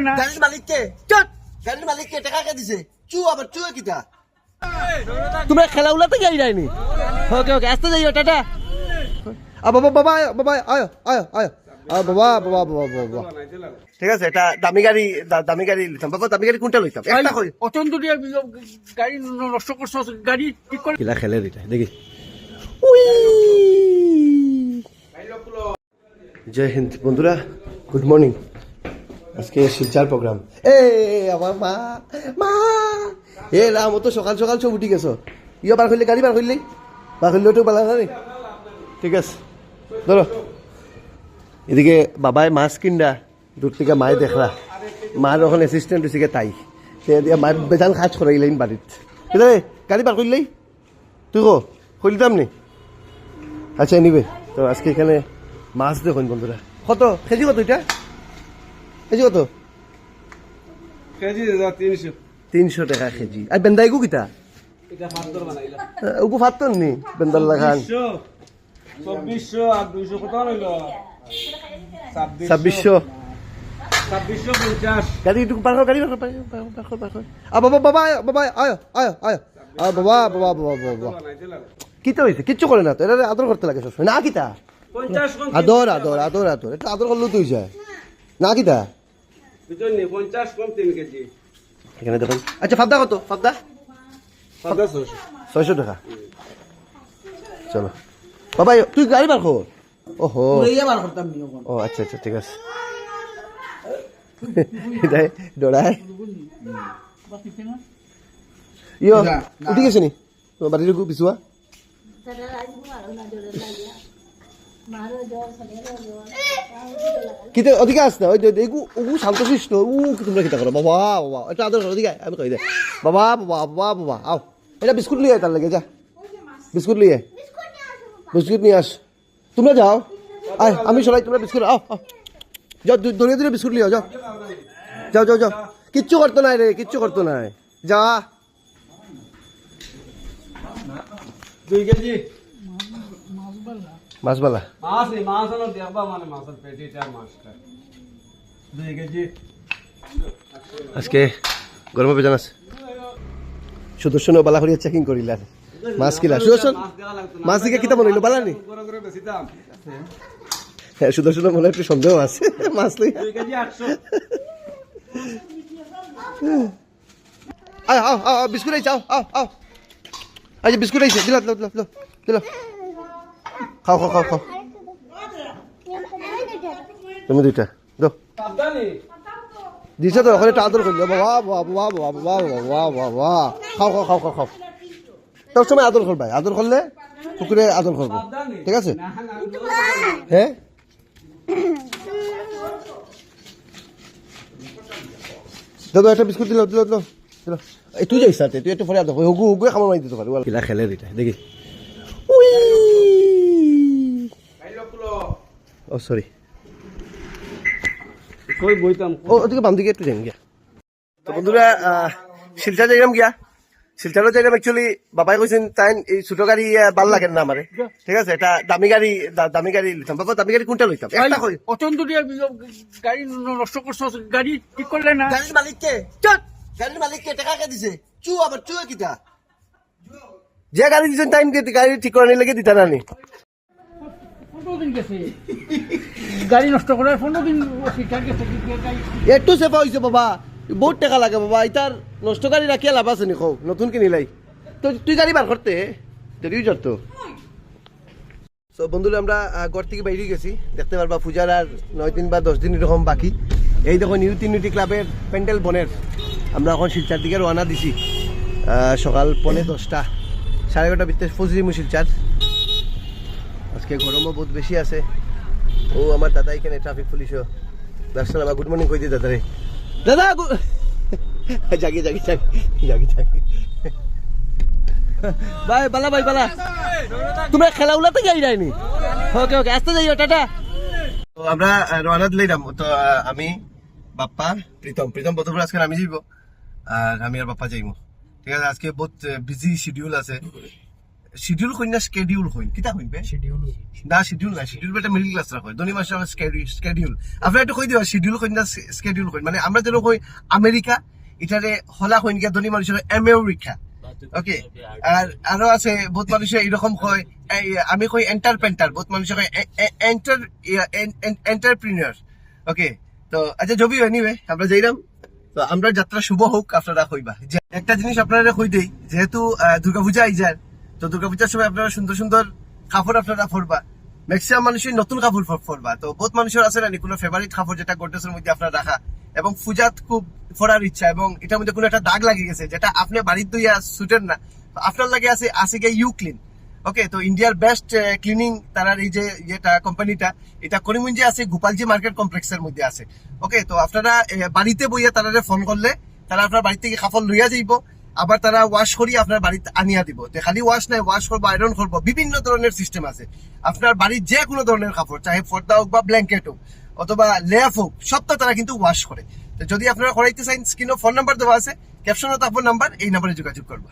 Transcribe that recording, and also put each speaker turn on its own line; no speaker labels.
না।
গাড়ির মালিককে? চট গাড়ির মালিককে টাকা কে দিছে। চু আবার চু কিটা তোমরা খেলা উলাতে যাই যায়নি ওকে ওকে আসতে যাইও টাটা। আ বাবা বাবা আয়, বাবা আয় আয় আয়। বাবা বাবা বাবা বাবা ঠিক আছে এটা দামি গাড়ি দা- দামি গাড়ি লইতাম বাবা দামি গাড়ি কোনটা লইতাম? একটা কই।
অত্যন্ত দিয়ে গাড়ি নষ্ট করছ গাড়ি ঠিক করে।
কিলা খেলে দেখি। উই! জয় হিন্দ বন্ধুরা গুড মর্নিং আজকে শিলচার প্রোগ্রাম এ আমার মা মা এ রাম তো সকাল সকাল সব উঠি গেছো। ইয়ে বার করলে গাড়ি বার করলি বার করলে তো বালা জানি ঠিক আছে। ধরো এদিকে বাবাই মাছ কিনডা দূর থেকে মায়ে দেখরা মার ওখানে অ্যাসিস্ট্যান্ট হয়েছে তাই। সে দিয়া মায়ের বেজান কাজ করাইলেন বাড়িত এ গাড়ি বার করলেই তুই কো খুলিতাম নি? আচ্ছা নিবে তো আজকে এখানে মাছ দেখুন বন্ধুরা। কত? কেজি কত এটা কেজি কত?
কেজি দাদা তিনশো।
তিনশো টাকা কেজি। আর বেন্দাইগু কিতা? ফাত্তন নি? বেন্দার লাগান।
বিশশো চব্বিশশো আর দুইশো কত রইল
ছাব্বিশশো। গাড়ি একটু পার কর, গাড়ি পার পার পার। আ বাবা বাবা আয়, বাবা আয় আয় আয় আ বাবা বাবা বাবা বাবা কিতা হয়েছে কিচ্ছু করে না তো এটা আদর করতে লাগে সবসময়। না কিতা? আদর আদর আদর আদর। এটা আদর করলেও তুই যায়। না কিতা?
বুঝলেন নি পঞ্চাশ কম তিন কেজি।
এখানে দেখুন। আচ্ছা ফাদ্দা কত? ফাদ্দা
পঞ্চাশ
ছয়শো। টাকা। চলো। বাবা তুই গাড়ি বার কর। ওহো। ও আচ্ছা আচ্ছা ঠিক আছে। এটাই ডরায়। ইয় উঠি গেছে নি? বাড়ির পিছুয়া কিতে অধিকা আছে না ওই যে এগু ওগু শান্তশিষ্ট উ কি তোমরা কিতা করো বাবা বাবা এটা আদর করো অধিকা আমি কই দে বাবা বাবা বাবা বাবা আও এটা বিস্কুট লিয়ে আয় তার লাগে যা বিস্কুট লিয়ে আয়। বিস্কুট নিয়ে আস তোমরা যাও আয় আমি সবাই তোমরা বিস্কুট আও আও। যাও দু- দৌড়িয়ে দৌড়িয়ে বিস্কুট লিয়ে আও, যাও যাও যাও যাও কিচ্ছু করতো নাই রে কিচ্ছু করতো নাই যা
দুই কেজি
মাছবালা?
মাছ নেই মাছ হলো দেখবা মানে মাছের পেটিটা মাছটা দুই কেজি।
আজকে গরমে বেজান আছে। সুদর্শন বালা করিয়া চেকিং করিলা মাছ কিলা? সুদর্শন
মাছ
দিকে কিতা মনে হইল বালা নি? হ্যাঁ সুদর্শন মনে একটু সন্দেহ আছে মাছ লই
দুই কেজি আটশো।
আয় আও আও বিস্কুট আইছে আও আও আও। আই বিস্কুট আইছে দিলা দিলা দিলা দিলা। খাও খাও খাও খাও। তুমি দুইটা, দো। দিছে তো, ওখানে একটা আদর করল বাবা বাবা বাবা বাবা বাবা বাবা খাও খাও খাও খাও খাও। তোর সময় আদর করবে আদর করলে কুকুরে আদর করব। ঠিক আছে? হ্যাঁ? দাদা একটা বিস্কুট দিল দিল দিল তুই যাইস তুই একটু পরে আদর হুগু হুগু খাবার মারি দিতে পারি কিলা খেলে দিটা দেখি উই ও সরি
কই বইতাম?
ও ওদিকে বাম দিকে একটু যাই গিয়া। তো বন্ধুরা আহ, শিলচর যাইলাম গিয়া। শিলচরও যাইলাম অ্যাকচুয়ালি বাবাই কইছেন তাই এই ছোট গাড়ি ভালো লাগে না আমারে। ঠিক আছে এটা দামি গাড়ি দামি গাড়ি লইতাম। বাবা দামি গাড়ি কোনটা লইতাম? একটা কই।
গাড়ি নষ্ট করছ গাড়ি ঠিক করলে না?
গাড়ির মালিককে? চট গাড়ির মালিককে টাকা কে দিছে? চু আবার চু কিটা যে গাড়ি দিছেন টাইম দিয়ে গাড়ি ঠিক করে নিলে দিতা না নি?
পনেরো নষ্ট করার পনেরো দিন
একটু সেফা হইছে বাবা। বহুত টাকা লাগে বাবা। ইতার নষ্ট গাড়ি রাখিয়া লাভ আছে নি কও? নতুন কিনিলাই। তো তুই গাড়ি বার করতে যদিও যত তো? বন্ধুরা আমরা ঘর থেকে বাইরে গেছি। দেখতে পারবা পূজার আর নয় দিন বা দশ দিন এরকম বাকি। এই দেখো নিউ তিনটি ক্লাবের প্যান্ডেল বনের আমরা এখন শিলচার দিকে রওনা দিছি। সকাল পৌনে দশটা সাড়ে এগারোটা ভিতরে ফজরিমু শিলচার আজকে গরমও বহুত বেশি আছে। ও, আমার দাদা এখানে ট্রাফিক পুলিশও দর্শন, আমার গুড মর্নিং কই দি দাদা রে দাদা জাগি জাগি জাগি জাগি জাগি। ভাই বালা ভাই বালা তোমরা খেলা উলাতে যাই যায়নি ওকে ওকে, আসতে যাইও, টাটা। তো আমরা রওনা দিলাম তো আমি, বাপ্পা, প্রীতম। প্রীতম, প্রথমে আজকে আমি যাইব। আর আমি আর বাপ্পা যাইব। ঠিক আছে, আজকে বহুত বিজি শিডিউল আছে। শিডিউল কইন না স্কেডিউল কইন কিতা কইন বে?
শিডিউল
না শিডিউল না শিডিউল বেটা মিডল ক্লাস রাখো ধনী মাসে স্কেডিউল আপনার একটু কই দিবা শিডিউল কইন না স্কেডিউল কইন মানে আমরা যেন কই আমেরিকা এটারে হলা কইন গিয়া ধনী মানুষের আমেরিকা। ওকে আর আরও আছে বহুত মানুষে এরকম কয় এই, আমি কই এন্টারপেন্টার বহুত মানুষে কয় এন্টার এন্টারপ্রিনিয়র ওকে তো আচ্ছা জবি এনিওয়ে আমরা যাইরাম। তো আমরা যাত্রা শুভ হোক আপনারা কইবা। একটা জিনিস আপনারা কই দেই যেহেতু দুর্গাপূজা আই যায় তো দুর্গাপূজার সময় আপনারা সুন্দর সুন্দর কাপড় আপনারা পরবা। ম্যাক্সিমাম মানুষই নতুন কাপড় পরবা। তো বহুত মানুষের আছে না কোনো ফেভারিট কাপড় যেটা গোড্রেসের মধ্যে আপনার রাখা। এবং পূজাত খুব পরার ইচ্ছা এবং এটার মধ্যে কোনো একটা দাগ লাগিয়ে গেছে, যেটা আপনি বাড়ির দুইয়া সুটের না। আপনার লাগে আছে আছে গিয়ে ইউ ক্লিন ওকে তো ইন্ডিয়ার বেস্ট ক্লিনিং তারার এই যে যেটা কোম্পানিটা এটা করিমগঞ্জে আছে, গোপালজি মার্কেট কমপ্লেক্সের মধ্যে আছে। ওকে তো আপনারা বাড়িতে বইয়া তারা ফোন করলে তারা আপনার বাড়ি থেকে কাপড় লইয়া যাইব। আবার তারা ওয়াশ করি আপনার বাড়িতে আনিয়া দিব। তো খালি ওয়াশ নাই ওয়াশ করব আয়রন করব, বিভিন্ন ধরনের সিস্টেম আছে। আপনার বাড়ির যে কোনো ধরনের কাপড়, চাহে ফর্দা হোক বা ব্ল্যাঙ্কেট হোক, অথবা লেফ হোক সবটা তারা কিন্তু ওয়াশ করে। যদি আপনারা করাইতে চান স্ক্রিনে ফোন নাম্বার দেওয়া আছে ক্যাপশনও তো আপনার নাম্বার এই নাম্বারে যোগাযোগ করবা।